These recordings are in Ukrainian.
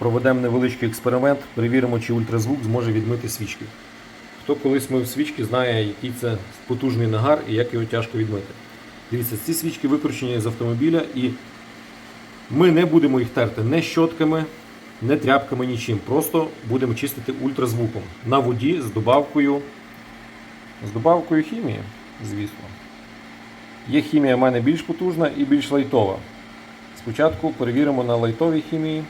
проведемо невеличкий експеримент, перевіримо, чи ультразвук зможе відмити свічки. Хто колись мив свічки, знає, який це потужний нагар і як його тяжко відмити. Дивіться, ці свічки викручені з автомобіля і ми не будемо їх терти не щотками, не тряпками, нічим. Просто будемо чистити ультразвуком на воді з добавкою, з добавкою хімії, звісно. Є хімія в мене більш потужна і більш лайтова. Спочатку перевіримо на лайтовій хімії.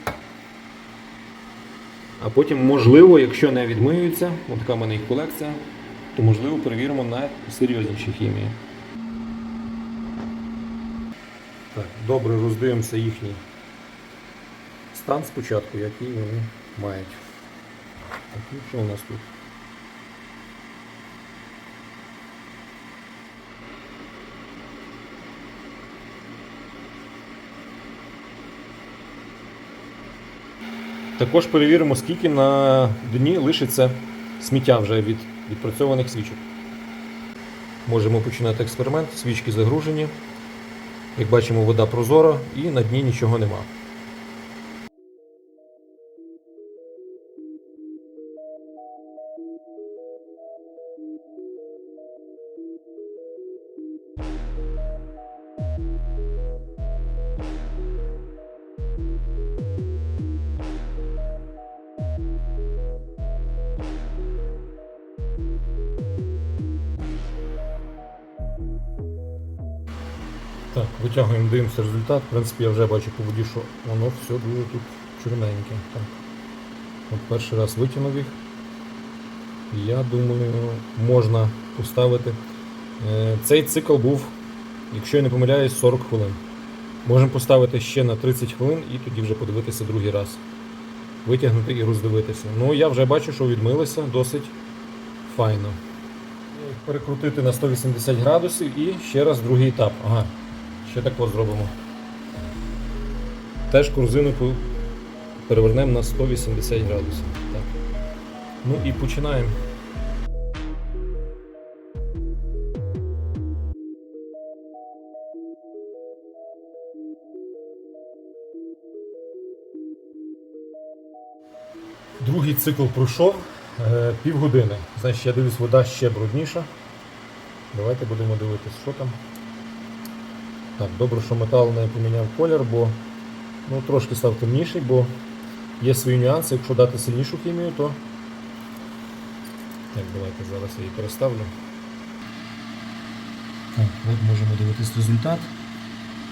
А потім, можливо, якщо не відмиються, от така в мене їх колекція, то можливо перевіримо на серйозніші хімії. Так, добре роздивимося їхній стан спочатку, який вони мають. Так, ну що у нас тут? Також перевіримо, скільки на дні лишиться сміття вже від відпрацьованих свічок. Можемо починати експеримент. Свічки загружені. Як бачимо, вода прозора і на дні нічого нема. Витягуємо, дивимося результат. В принципі, я вже бачу по воді, що воно все дуже тут чорненьке. Так. От перший раз витягнув їх. Я думаю, можна поставити. Е, Цей цикл був, якщо я не помиляюсь, 40 хвилин. Можемо поставити ще на 30 хвилин і тоді вже подивитися другий раз. Витягнути і роздивитися. Ну, я вже бачу, що відмилися досить файно. Перекрутити на 180 градусів і ще раз другий етап. Ага, ще так зробимо. Теж корзину перевернемо на 180 градусів. Так. Ну і починаємо. Другий цикл пройшов е, півгодини. Значить, я дивлюсь, вода ще брудніша. Давайте будемо дивитися, що там. Так, добре, що метал не поміняв колір, бо ну, трошки став темніший, бо є свої нюанси. Якщо дати сильнішу хімію, то. Так, давайте зараз я її переставлю. Так, от можемо дивитись результат.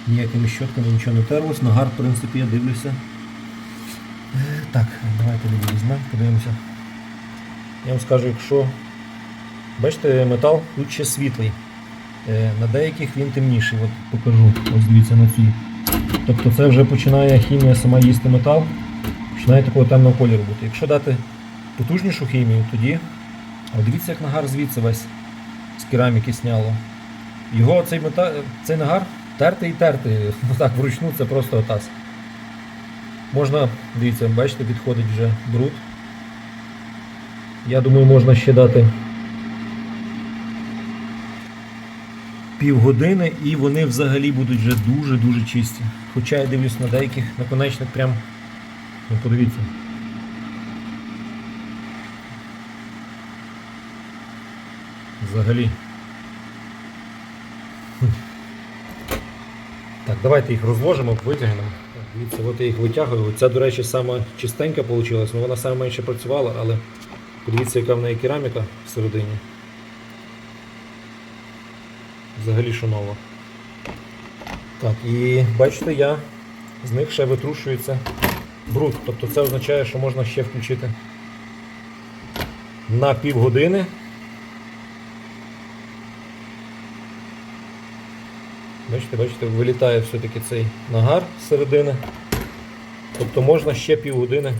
Ніякими щотками нічого не терлось. Нагар, в принципі, я дивлюся. Е, Так, давайте візьмемо, подивимося. Я вам скажу, якщо бачите, метал тут ще світлий. Е, На деяких він темніший. От покажу. Ось дивіться на цій. Тобто це вже починає хімія сама їсти метал, починає такого темного кольору бути. Якщо дати потужнішу хімію, тоді. О, дивіться, як нагар звідси весь з кераміки сняло. Його цей, мета... цей нагар терти і терти. Так, вручну це просто отас. Можна, дивіться, бачите, підходить вже бруд. Я думаю, можна ще дати півгодини і вони взагалі будуть вже дуже-дуже чисті. Хоча я дивлюсь на деяких наконечник прям. Ну подивіться. Взагалі. Так, давайте їх розложимо, витягнемо. Дивіться, от я їх витягую. Ця, до речі, сама чистенька вийшла, ну вона саме менше працювала, але подивіться, яка в неї кераміка всередині. Взагалі що. Так, і бачите, я з них ще витрушується бруд. Тобто це означає, що можна ще включити на півгодини. Бачите, бачите, вилітає все-таки цей нагар з середини. Тобто можна ще півгодини.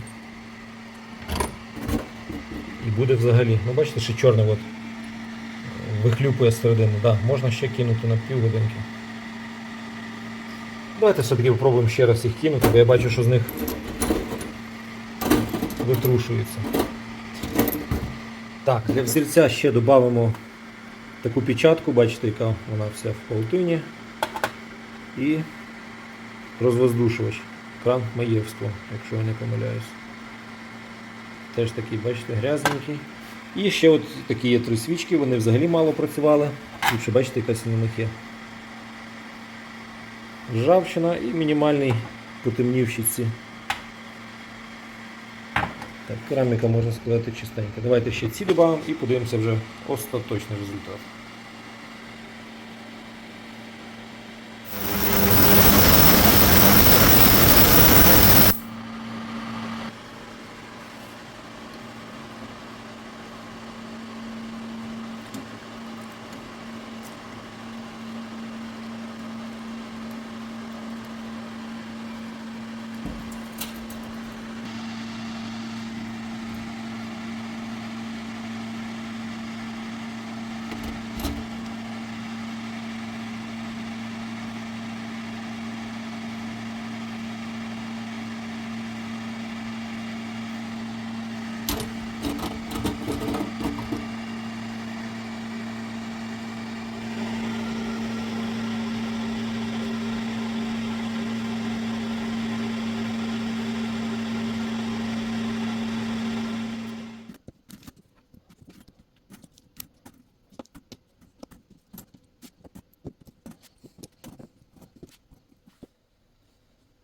І буде взагалі. Ну бачите, ще чорне вихлюпує з середини. Да, можна ще кинути на півгодинки. Давайте все-таки спробуємо ще раз їх кинути, бо я бачу, що з них витрушується. Так, для взірця ще додамо таку печатку, бачите, яка вона вся в паутині. І розвоздушувач. кран Маєвського, якщо я не помиляюсь. Теж такий, бачите, грязненький. І ще от такі є три свічки, вони взагалі мало працювали. Тут бачите, якась на них є. Ржавчина і мінімальний потемнівщиці. Так, кераміка можна сказати чистенька. Давайте ще ці додамо і подивимося вже остаточний результат.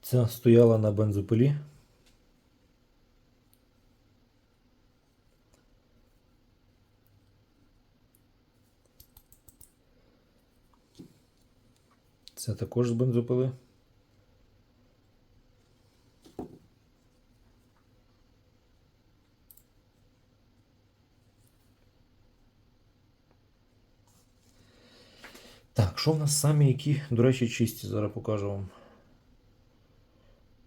Ця стояла на бензопилі. Це також з бензопили. Так, що в нас самі які, до речі, чисті, зараз покажу вам.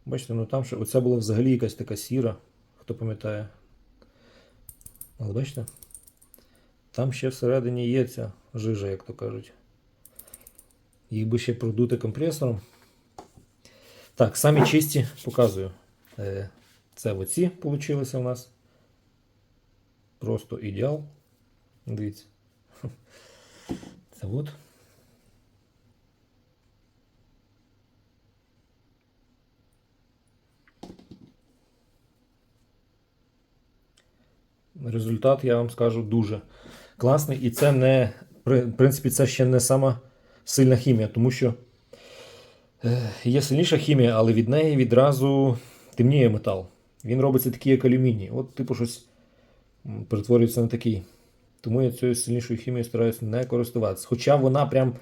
Бачите, ну там ще оця була взагалі якась така сіра, хто пам'ятає. Але бачите? Там ще всередині є ця жижа, як то кажуть. Їх би ще продути компресором. Так, самі чисті показую. Е, Це оці получилися у нас. Просто ідеал. Дивіться. Це от. Результат, я вам скажу, дуже класний. І це не, в принципі, це ще не сама сильна хімія, тому що е, є сильніша хімія, але від неї відразу темніє метал. Він робиться такий, як алюміній. От, типу, щось перетворюється на такий. Тому я цією сильнішою хімією стараюся не користуватися. Хоча вона прям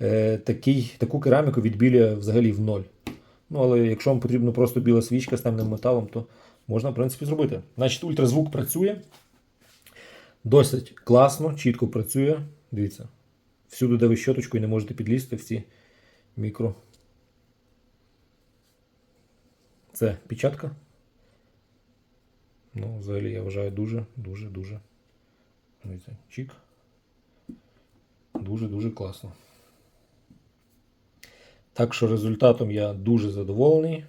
е, такий, таку кераміку відбілює взагалі в ноль. Ну, але якщо вам потрібно просто біла свічка з темним металом, то можна, в принципі, зробити. Значить, ультразвук працює. Досить класно, чітко працює. Дивіться. Всюди, де ви щоточкою не можете підлізти в ці мікро. Це печатка. Ну, взагалі, я вважаю дуже, дуже, дуже. Дивіться, чік. Дуже-дуже класно. Так що результатом я дуже задоволений.